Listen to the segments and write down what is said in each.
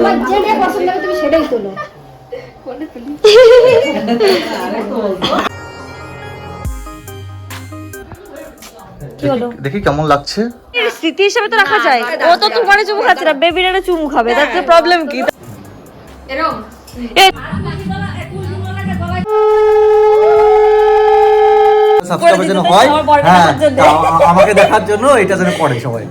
তোমার যেটা পছন্দ হবে তুমি সেটাই তোলো। কি হলো দেখি কেমন লাগছে? স্মৃতি হিসাবে তো রাখা যায়। ও তো তোমার চুমু খাচ্ছে না বেবির একটা চুমু খাবে তার প্রবলেম কি? এ, সাবস্ক্রাইবার যেন হয়। হ্যাঁ আমাকে দেখার জন্য এটা যেন করে সবাই।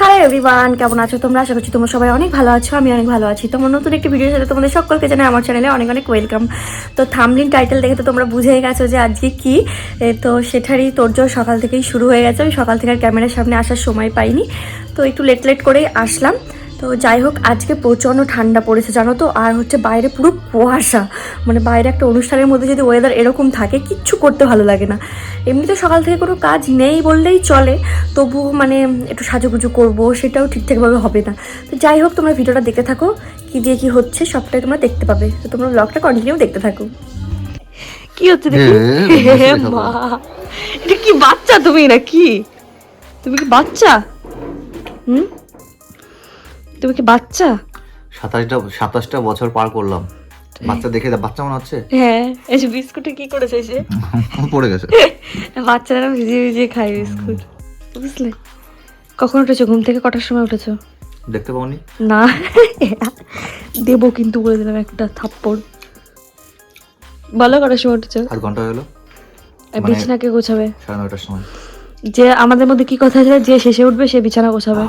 হাই এভরিওয়ান কেমন আছো তোমরা? আশা করছি তোমরা সবাই অনেক ভালো আছো আমি অনেক ভালো আছি। তোমার নতুন একটি ভিডিওর সাথে তোমাদের সকলকে জানাই আমার চ্যানেলে অনেক অনেক ওয়েলকাম তো থামলিন টাইটেল দেখে তো তোমরা বুঝেই গেছো যে আজকে কি। এ, তো সেটারই তোরজোর সকাল থেকেই শুরু হয়ে গেছে। আমি সকাল থেকে আর ক্যামেরার সামনে আসার সময় পাইনি। তো একটু লেট লেট করেই আসলাম। তো যাই হোক আজকে প্রচণ্ড ঠান্ডা পড়েছে জানো তো? আর হচ্ছে বাইরে পুরো কুয়াশা। মানে বাইরে একটা অনুষ্ঠানের মধ্যে যদি ওয়েদার এরকম থাকে কিচ্ছু করতে ভালো লাগে না। এমনিতে সকাল থেকে কোনো কাজ নেই বললেই চলে তবুও মানে একটু সাজুগুজু করব সেটাও ঠিকঠাকভাবে হবে না। তো যাই হোক তোমরা ভিডিওটা দেখতে থাকো কি দিয়ে কি হচ্ছে সবটাই তোমরা দেখতে পাবে। তো তোমরা ব্লগটা কন্টিনিউ দেখতে থাকো। কি হচ্ছে দেখি? হে, হে, হে দেখাবো। মা এটা কি বাচ্চা তুমি না কি তুমি কি বাচ্চা? হুম? তুমি কি বাচ্চা? সাতাশটা সাতাশটা বছর পার করলাম। বাচ্চা দেখে বাচ্চা মনে হচ্ছে? হ্যাঁ এই যে বিস্কুটে কি করেছে সে পড়ে গেছে। বাচ্চারা ভিজিয়ে ভিজিয়ে খায় বিস্কুট। বুঝলে? কখন উঠেছো? ঘুম থেকে কটার সময় উঠেছো? দেখতে পাওনি। না। দেবো কিন্তু বলে দিলাম একটা থাপ্পড়। বলো কটার সময় উঠেছো? আধ ঘণ্টা হলো মানে- বিছানাকে গোছাবে? সাড়ে নয়টার সময়। যে আমাদের মধ্যে কি কথা আছে যে শেষে উঠবে সে বিছানা গোছাবে।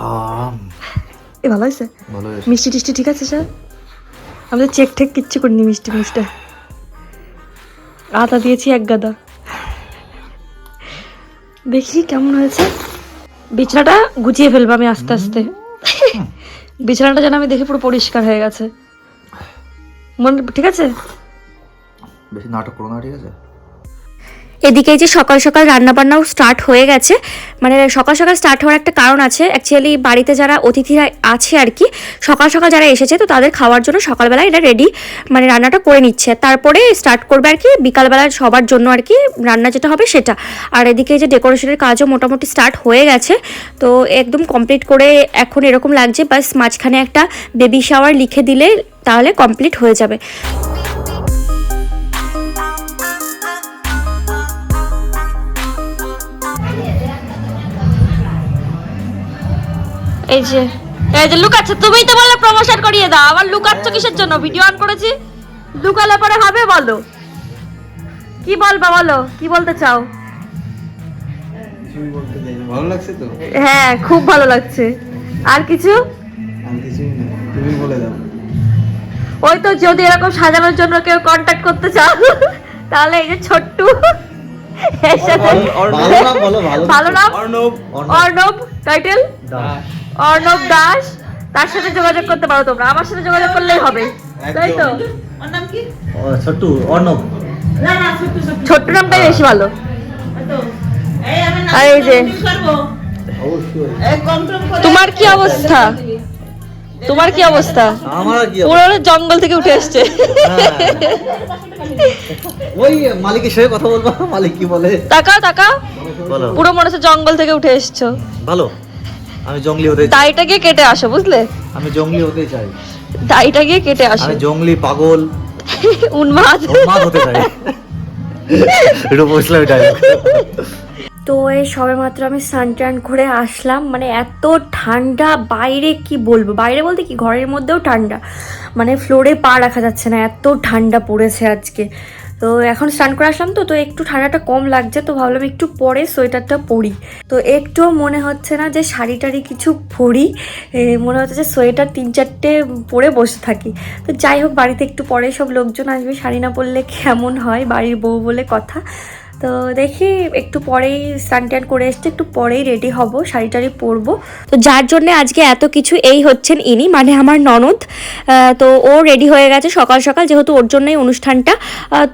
এ ভালো হয়েছে। মিষ্টি টিষ্টি ঠিক আছে স্যার? আমাদের চেক ঠেক কিচ্ছু করিনি মিষ্টি মিষ্টি আদা দিয়েছি এক গাদা। দেখি কেমন হয়েছে। বিছানাটা গুছিয়ে ফেলব আমি আস্তে আস্তে। বিছানাটা যেন আমি দেখি পুরো পরিষ্কার হয়ে গেছে। মন ঠিক আছে? বেশি নাটক করো না ঠিক আছে? এদিকে যে সকাল সকাল রান্নাবান্নাও স্টার্ট হয়ে গেছে। মানে সকাল সকাল স্টার্ট হওয়ার একটা কারণ আছে। অ্যাকচুয়ালি বাড়িতে যারা অতিথিরা আছে আর কি, সকাল সকাল যারা এসেছে তো তাদের খাওয়ার জন্য সকালবেলা এটা রেডি মানে রান্নাটা করে নিচ্ছে। তারপরে স্টার্ট করবে আর কি বিকালবেলা সবার জন্য আর কি রান্না যেটা হবে সেটা। আর এদিকে যে ডেকোরেশনের কাজও মোটামুটি স্টার্ট হয়ে গেছে। তো একদম কমপ্লিট করে এখন এরকম লাগছে, বাস মাঝখানে একটা বেবি শাওয়ার লিখে দিলে তাহলে কমপ্লিট হয়ে যাবে। এই যে এই যে লুকাচ্ছে তুমিই তো বললে প্রমোশন করিয়ে দাও আবার লুকাচ্ছ কিসের জন্য? ভিডিও অন করেছি? লুকালে পরে হবে বলো। কি বলবা বলো? কি বলতে চাও? ভালো লাগছে তো? হ্যাঁ খুব ভালো লাগছে। আর কিছু? তুমি বলে দাও। ওই তো যদি এরকম সাজানোর জন্য কেউ কন্ট্যাক্ট করতে চাও তাহলে এই যে ছোট্টু। এর সাথে ভালো নাম অর্ণব। অর্ণব। টাইটেল অর্ণব দাস তার সাথে যোগাযোগ করতে পারো তোমরা। আমার সাথে যোগাযোগ করলেই হবে। তাই তো? ছোট্টু অর্ণব। ছোট্ট নামটাই বেশি ভালো। আর এই যে। তোমার কি অবস্থা? তোমার কি অবস্থা? কি পুরো জঙ্গল থেকে উঠে আসছে। ওই মালিকের সঙ্গে কথা বলব। মালিক কি বলে? তাকাও তাকাও। বলো। পুরো মনে হচ্ছে জঙ্গল থেকে উঠে এসছো। ভালো। আমি জঙ্গলি হতে দাড়িটা গিয়ে কেটে আসো বুঝলে? আমি জঙ্গলি হতে চাই। দাড়িটা গিয়ে কেটে আসো। আমি জঙ্গলি পাগল। উন্মাদ। উন্মাদ হতে চাই। একটু বসলাম এটা। তো এই সবে মাত্র আমি স্নান টান করে আসলাম। মানে এত ঠান্ডা বাইরে কি বলব? বাইরে বলতে কি ঘরের মধ্যেও ঠান্ডা। মানে ফ্লোরে পা রাখা যাচ্ছে না এত ঠান্ডা পড়েছে আজকে। তো এখন স্নান করে আসলাম তো তো একটু ঠান্ডাটা কম লাগছে, তো ভাবলাম একটু পরে সোয়েটারটা পরি। তো একটুও মনে হচ্ছে না যে শাড়ি টাড়ি কিছু পরি মনে হচ্ছে যে সোয়েটার তিন চারটে পরে বসে থাকি। তো যাই হোক, বাড়িতে একটু পরে সব লোকজন আসবে, শাড়ি না পরলে কেমন হয় বাড়ির বউ বলে কথা। তো দেখি একটু পরেই স্নান টান করে এসছে, একটু পরেই রেডি হব শাড়ি টাড়ি পরবো। তো যার জন্য আজকে এত কিছু এই হচ্ছেন ইনি মানে আমার ননদ। তো ও রেডি হয়ে গেছে সকাল সকাল, যেহেতু ওর জন্যই অনুষ্ঠানটা।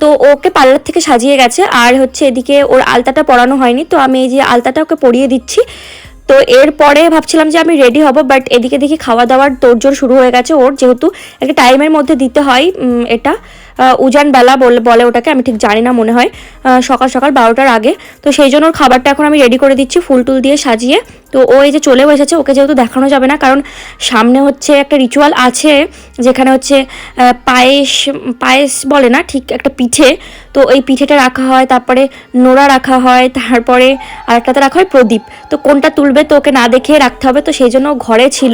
তো ওকে পার্লার থেকে সাজিয়ে গেছে, আর হচ্ছে এদিকে ওর আলতাটা পরানো হয়নি, তো আমি এই যে আলতাটা ওকে পরিয়ে দিচ্ছি। তো এরপরে ভাবছিলাম যে আমি রেডি হব বাট এদিকে দেখি খাওয়া দাওয়ার তোড়জোড় শুরু হয়ে গেছে ওর, যেহেতু একটা টাইমের মধ্যে দিতে হয় এটা। উজান বেলা বলে ওটাকে, আমি ঠিক জানি না মনে হয় সকাল সকাল বারোটার আগে। তো সেই জন্য ওর খাবারটা এখন আমি রেডি করে দিচ্ছি, ফুল টুল দিয়ে সাজিয়ে। তো ও এই যে চলেও এসেছে, ওকে যেহেতু দেখানো যাবে না, কারণ সামনে হচ্ছে একটা রিচুয়াল আছে, যেখানে হচ্ছে পায়েস পায়েস বলে না, ঠিক একটা পিঠে। তো এই পিঠেটা রাখা হয়, তারপরে নোড়া রাখা হয়, তারপরে আরেকটাতে রাখা হয় প্রদীপ। তো কোনটা তুলবে তো ওকে না দেখে রাখতে হবে, তো সেই জন্য ঘরে ছিল।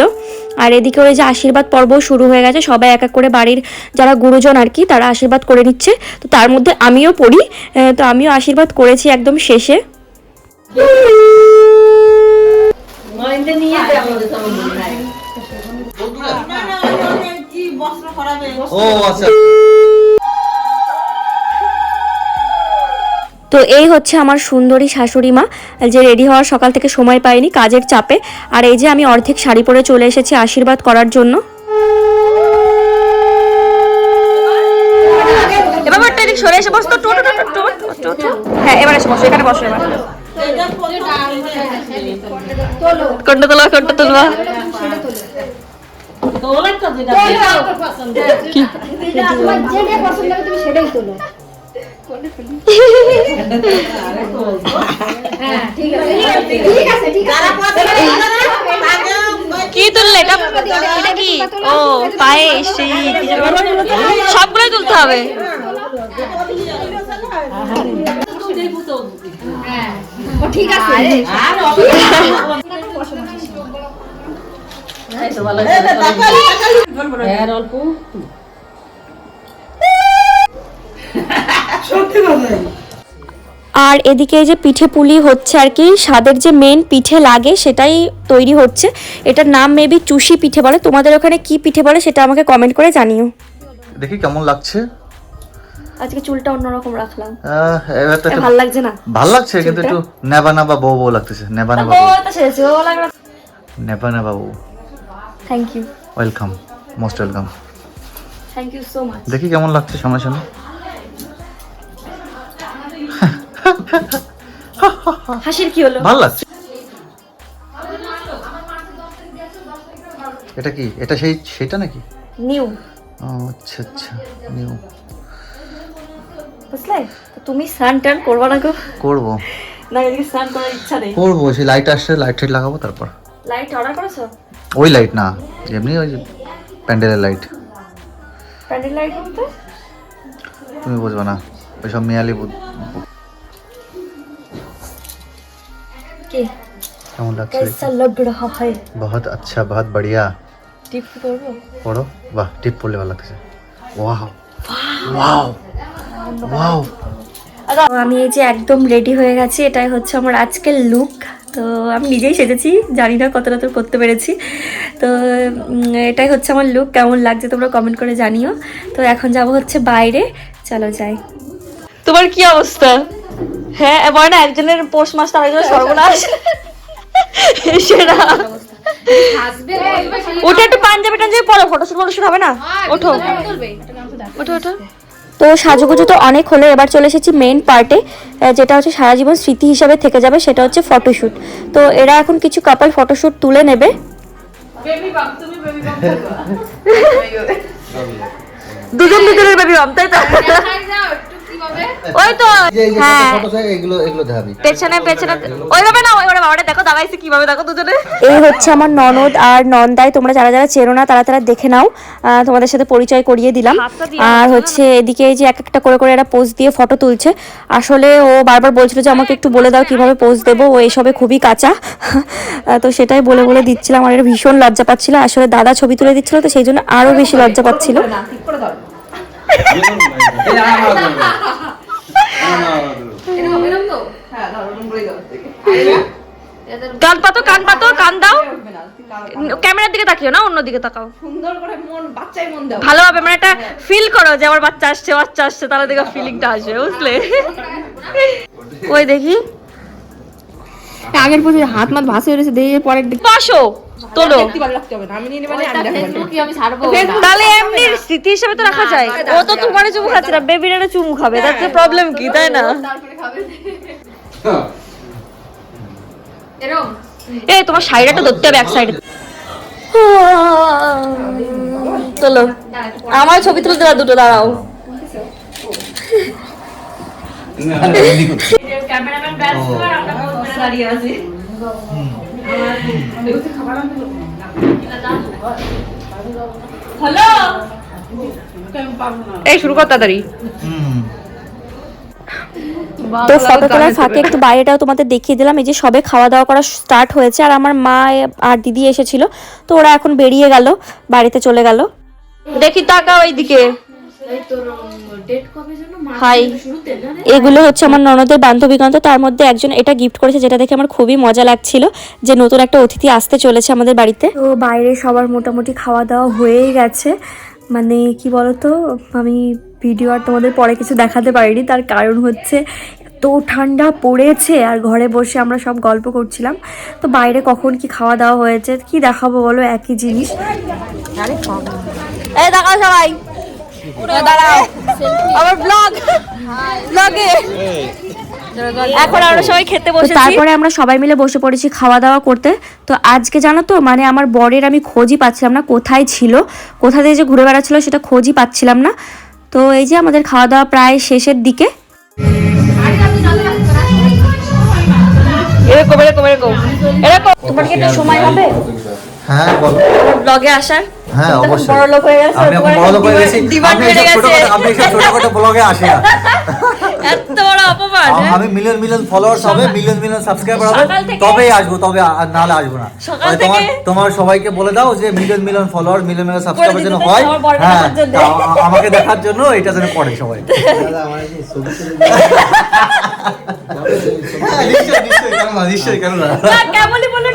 আর এদিকে ওই যে আশীর্বাদ পর্ব শুরু হয়ে গেছে সবাই এক এক করে বাড়ির যারা গুরুজন আর কি তারা আশীর্বাদ করে নিচ্ছে। তো তার মধ্যে আমিও পড়ি তো আমিও আশীর্বাদ করেছি একদম শেষে। ও আচ্ছা। তো এই হচ্ছে আমার সুন্দরী শাশুড়ি মা যে রেডি হওয়ার সকাল থেকে সময় পাইনি কাজের চাপে। আর এই যে আমি অর্ধেক শাড়ি পরে চলে এসেছি আশীর্বাদ করার জন্য। সরে এসে বসতো হ্যাঁ এবার এসে বসো এখানে বসো এবার। কোনটা তোলা কোনটা তুলবা যেটা কি তুললে? এটা ও পায়েস সেই? সবগুলোই তুলতে হবে। হ্যাঁ ঠিক আছে আর এদিকে যে পিঠে পুলি হচ্ছে আর কি স্বাদের যে মেন পিঠে লাগে সেটাই তৈরি হচ্ছে। এটার নাম মেবি চুষি পিঠে বলে। তোমাদের ওখানে কি পিঠে বলে সেটা আমাকে কমেন্ট করে জানিও। দেখি কেমন লাগছে। আজকে চুলটা অন্যরকম রাখলাম। আহ, তো একটু ভালো লাগছে না। ভালো লাগছে কিন্তু একটু নেবা নেবা বউ বউ লাগতেছে। নেবা নেবা বউ। নেবা নেবা বউ। Thank you welcome most welcome thank you so much দেখি কেমন লাগছে সামনে সামনে হাসির কি হলো? ভালো লাগছে এটা কি? এটা সেই সেটা নাকি? নিউ। আচ্ছা আচ্ছা নিউ। বুঝলে? তুমি স্নান টান করবা না গো? করব। না এদিকে স্নান করার ইচ্ছা নেই। করব সেই লাইট আসছে লাইট টাইট লাগাবো তারপর। লাইট অর্ডার করেছ? ওই লাইট না এমনি ওই প্যান্ডেলের লাইট প্যান্ডেল লাইট বলতে? তুমি বুঝবে না ওই সব মেয়ালি বুঝ- কে কেমন লাগছে कैसा लग रहा है বহুত আচ্ছা বহুত বড়িয়া টিপ করবো পড়ো বাহ টিপ পড়লে ভালো লাগতেছে ওয়াও ওয়াও ওয়াও তো আমি এই যে একদম রেডি হয়ে গেছি এটাই হচ্ছে আমার আজকের লুক তো আমি নিজেই সেজেছি জানি না কতটা তোর করতে পেরেছি তো উম, এটাই হচ্ছে আমার লুক কেমন লাগছে তোমরা কমেন্ট করে জানিও তো এখন যাব হচ্ছে বাইরে চলো যাই তোমার কি অবস্থা হ্যাঁ এবার না একজনের পোস্ট মাস্টার আরেকজনের সর্বনাশ। সেটা ওটা একটু পাঞ্জাবি টাঞ্জাবি পরো ফটোশুট ফটোশুট হবে না? ওঠো। ওঠো ওঠো। তো সাজুগুজু তো অনেক হলো এবার চলে এসেছি মেইন পার্টে যেটা হচ্ছে সারা জীবন স্মৃতি হিসাবে থেকে যাবে সেটা হচ্ছে ফটোশ্যুট তো এরা এখন কিছু কাপাল ফটোশ্যুট তুলে নেবে। দুজন দুজনের বেবি বাম তাই তো? ওই তো হ্যাঁ। এগুলো এগুলো দেখাবি পেছনে পেছনে ওইভাবে না ওইভাবে বাবাটা দেখো দাঁড়াইছে কীভাবে দেখো দুজনে। এই হচ্ছে আমার ননদ আর নন্দাই তোমরা যারা যারা চেনো না তারা তারা দেখে নাও। আহ, তোমাদের সাথে পরিচয় করিয়ে দিলাম। আর হচ্ছে এদিকে এই যে এক একটা করে করে এরা পোজ দিয়ে ফটো তুলছে। আসলে ও বারবার বলছিল যে আমাকে একটু বলে দাও কীভাবে পোজ দেবো? ও এসবে খুবই কাঁচা। তো সেটাই বলে বলে দিচ্ছিলাম। আর ভীষণ লজ্জা পাচ্ছিল। আসলে দাদা ছবি তুলে দিচ্ছিল তো সেই জন্য আরও বেশি লজ্জা পাচ্ছিল। পাতো কান পাতো কান দাও। ক্যামেরার দিকে তাকিও না অন্য দিকে তাকাও। সুন্দর করে মন বাচ্চাই মন দাও। ভালোভাবে মানে একটা ফিল করো যে আমার বাচ্চা আসছে বাচ্চা আসছে তাহলে দেখো ফিলিংটা আসবে বুঝলে? ওই দেখি। আগের বছর হাত মাত ভাসে রয়েছে দিয়ে পরের দিকে বসো। তোলো। দেখতে ভালো লাগতে হবে না। আমি নিয়ে নেবানি আমি দেখাবো কি আমি ছাড়বো তাহলে এমনি স্মৃতি হিসেবে তো রাখা যায়। ও তো তোমার চুমু খাচ্ছে না বেবির একটা চুমু খাবে তাতে প্রবলেম কি তাই না? তোমার শাড়িটা ধরতে হবে এক সাইডে তোলো। আমার ছবি তুলতে দাও দুটো দাঁড়াও। এই শুরু কর তাড়াতাড়ি। তো ফটো তোলার ফাঁকে একটু বাইরেটাও তোমাদের দেখিয়ে দিলাম। এই যে সবে খাওয়া দাওয়া করা স্টার্ট হয়েছে আর আমার মা আর দিদি এসেছিল। তো ওরা এখন বেরিয়ে গেল বাড়িতে চলে গেল। দেখি তাকা ওইদিকে হাই এগুলো হচ্ছে আমার ননদের বান্ধবীগণ তো তার মধ্যে একজন এটা গিফট করেছে যেটা দেখে আমার খুবই মজা লাগছিল যে নতুন একটা অতিথি আসতে চলেছে আমাদের বাড়িতে। তো বাইরে সবার মোটামুটি খাওয়া দাওয়া হয়েই গেছে। মানে কি বলতো আমি ভিডিও আর তোমাদের পরে কিছু দেখাতে পারিনি তার কারণ হচ্ছে এত ঠান্ডা পড়েছে আর ঘরে বসে আমরা সব গল্প করছিলাম। তো বাইরে কখন কি খাওয়া দাওয়া হয়েছে কি দেখাবো বলো একই জিনিস। এই দেখাও সবাই। দাঁড়াও। আমার ব্লগ ব্লগে এখন আমরা সবাই খেতে বসে তারপরে আমরা সবাই মিলে বসে পড়েছি খাওয়া দাওয়া করতে। তো আজকে জানো তো মানে আমার বরের আমি খোঁজই পাচ্ছিলাম না কোথায় ছিল কোথা দিয়ে যে ঘুরে বেড়াচ্ছিল সেটা খোঁজই পাচ্ছিলাম না। তো এই যে আমাদের খাওয়া দাওয়া প্রায় শেষের দিকে। এরকম এরকম এরকম। এরকম। তোমার কি একটা সময় হবে? হ্যাঁ বলো। ব্লগে আসার। হ্যাঁ অবশ্যই। বড় লোক হয়ে গেছো আমি এখন বড় লোক হয়ে গেছি আপনি এইসব গেছে। ছোটখাটো- আপনি এইসব ছোটখাটো ব্লগে আসে না। এত বড় অপমান হ্যাঁ? আমি মিলিয়ন মিলিয়ন ফলোয়ার্স হবে মিলিয়ন মিলিয়ন সাবস্ক্রাইবার হবে তবেই আসব তবে আর নাহলে আসব না। তোমার তোমার সবাইকে বলে দাও যে million million follower million million subscriber যেন হয়। হ্যাঁ আমাকে দেখার জন্য এটা যেন করে সবাই। হ্যাঁ, নিশ্চয়ই নিশ্চয়ই কেন না নিশ্চয়ই কেন না না, কেমনই বলল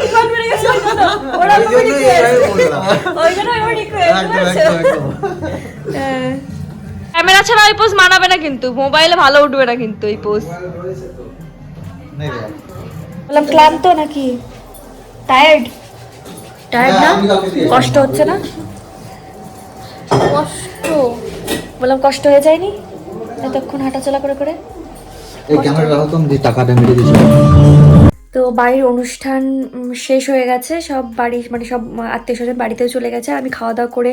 ক্যামেরা ছাড়া ওই পোজ মানাবে না কিন্তু মোবাইলে ভালো উঠবে না কিন্তু এই পোজ নেই রে। বললাম ক্লান্ত নাকি? টায়ার্ড টায়ার্ড না? হ্যাঁ, কষ্ট হচ্ছে না? কষ্ট? বললাম কষ্ট হয়ে যায়নি? এতক্ষণ হাঁটাচলা করে করে? এই ক্যামেরা রাখো তুমি টাকাটা মেরে দিয়েছ তো বাড়ির অনুষ্ঠান শেষ হয়ে গেছে। সব বাড়ি মানে সব আত্মীয় স্বজন বাড়িতেও চলে গেছে। আমি খাওয়া দাওয়া করে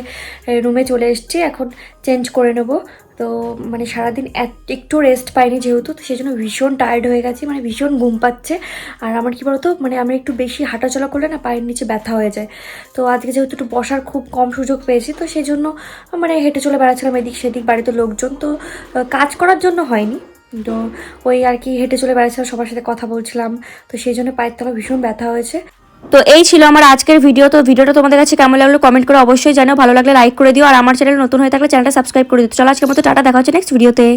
রুমে চলে এসেছি। এখন চেঞ্জ করে নেব। তো মানে সারাদিন একটু রেস্ট পাইনি যেহেতু, তো সেই জন্য ভীষণ টায়ার্ড হয়ে গেছি। মানে ভীষণ ঘুম পাচ্ছে। আর আমার কী বলতো মানে আমি একটু বেশি হাঁটাচলা করলে না পায়ের নিচে ব্যথা হয়ে যায়। তো আজকে যেহেতু একটু বসার খুব কম সুযোগ পেয়েছি, তো সেই জন্য মানে হেঁটে চলে বেড়াচ্ছিলাম এদিক সেদিক বাড়িতে লোকজন। তো কাজ করার জন্য হয়নি। তো ওই আর কি হেঁটে চলে বেড়াচ্ছিলাম, সবার সাথে কথা বলছিলাম। তো সেই জন্য পায়ের তলা ভীষণ ব্যথা হয়েছে। তো এই ছিল আমার আজকের ভিডিও তো ভিডিওটা তোমাদের কাছে কেমন লাগল কমেন্ট করে অবশ্যই জানাও। ভালো লাগলে লাইক করে দিও। আর আমার চ্যানেল নতুন হয়ে থাকলে চ্যানেলটা সাবস্ক্রাইব করে দিও। চলো আজকের মতো টাটা, দেখা হচ্ছে নেক্সট ভিডিওতে